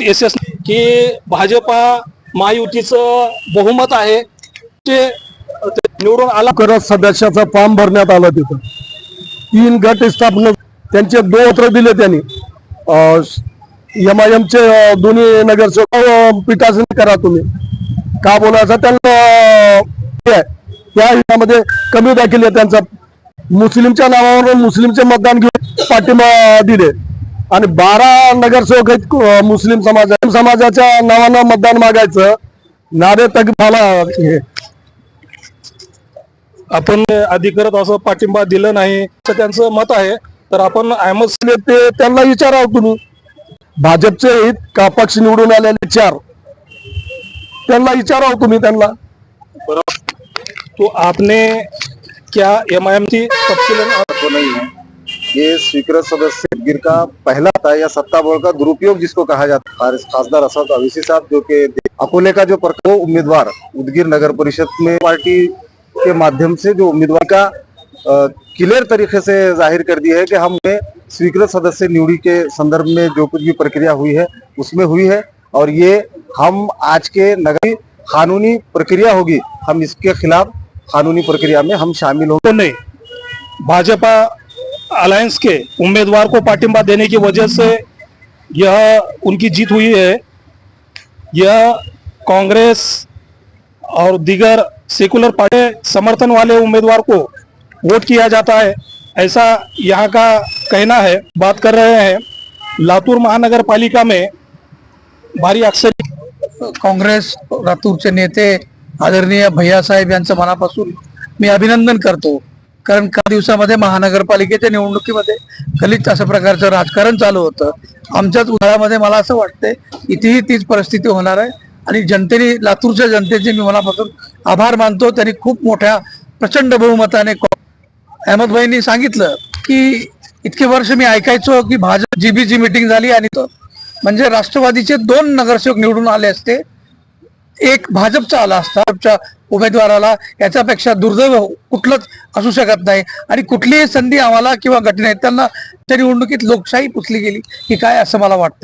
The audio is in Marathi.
एस एस की भाजपा महायुतीचं बहुमत आहे. ते निवडून आला करत सदस्याचा फॉर्म भरण्यात आला तिथं. तीन गट स्थापना त्यांचे दोत्र दिले त्यांनी. एम आय एमचे दोन्ही नगरसेवक अं, पीठासन करा तुम्ही. का बोलायचं त्यांना त्या ह्यामध्ये कमी दाखल आहे त्यांचा. मुस्लिमच्या नावावर मुस्लिमचे मतदान घेऊन पाठिंबा दिले. आणि बारा नगरसेवक आहेत मुस्लिम समाज समाजाच्या नावानं मतदान मागायचं. नारे तग झाला हे आपण अधिकृत असं पाठिंबा दिलं नाही असं त्यांचं मत आहे. तर आपण अहमद ते त्यांना विचारावं तुम्ही. भाजपचे आहेत का पक्ष निवडून आलेले चार. त्यांना विचारावं तुम्ही त्यांना. तो आपने क्या एम आई एम की तफसील तो नहीं है ये स्वीकृत सदस्य गिर का पहला था या सत्ता बल का दुरुपयोग जिसको कहा जाता है। खास- खासदार असद अविसी साहब, जो कि अकोले का जो पर वो उम्मीदवार उदगीर नगर परिषद में पार्टी के माध्यम से जो उम्मीदवार का क्लियर तरीके से ज़ाहिर कर दिया है कि हमने स्वीकृत सदस्य नियुक्ति के संदर्भ में जो कुछ भी प्रक्रिया हुई है, उसमें हुई है और ये हम आज के नगर कानूनी प्रक्रिया होगी। हम इसके खिलाफ कानूनी प्रक्रिया में हम शामिल होंगे। को नहीं, भाजपा अलायंस के उम्मीदवार को पाटिंबा देने की वजह से यह उनकी जीत हुई है। यह कांग्रेस और दीगर सेकुलर पार्टी समर्थन वाले उम्मीदवार को वोट किया जाता है, ऐसा यहाँ का कहना है। बात कर रहे हैं, लातूर महानगर पालिका में भारी अक्सर काँग्रेस लातूरचे नेते आदरणीय भैयासाहेब यांचं मनापासून मी अभिनंदन करतो। कारण काही दिवसामध्ये महानगरपालिकेच्या निवडणुकीमध्ये गलित अशा प्रकारचं राजकारण चालू होतं. आमच्याच उन्हाळ्यामध्ये मला असं वाटतंय इथेही तीच परिस्थिती होणार आहे. आणि जनतेने लातूरच्या जनतेचे मी मनापासून आभार मानतो. त्यांनी खूप मोठ्या प्रचंड बहुमताने कॉ- अहमदभाईंनी सांगितलं की इतके वर्ष मी ऐकायचो की भाजप जीबीची मिटिंग झाली आणि तो म्हणजे राष्ट्रवादीचे दोन नगरसेवक निवडून आले असते. एक भाजपचा आला असता भाजपच्या उमेदवाराला याच्यापेक्षा दुर्दैव कुठलंच असू शकत नाही. आणि कुठलीही संधी आम्हाला किंवा घटना त्यांना त्या निवडणुकीत लोकशाही पुसली गेली की काय असं मला वाटतंय.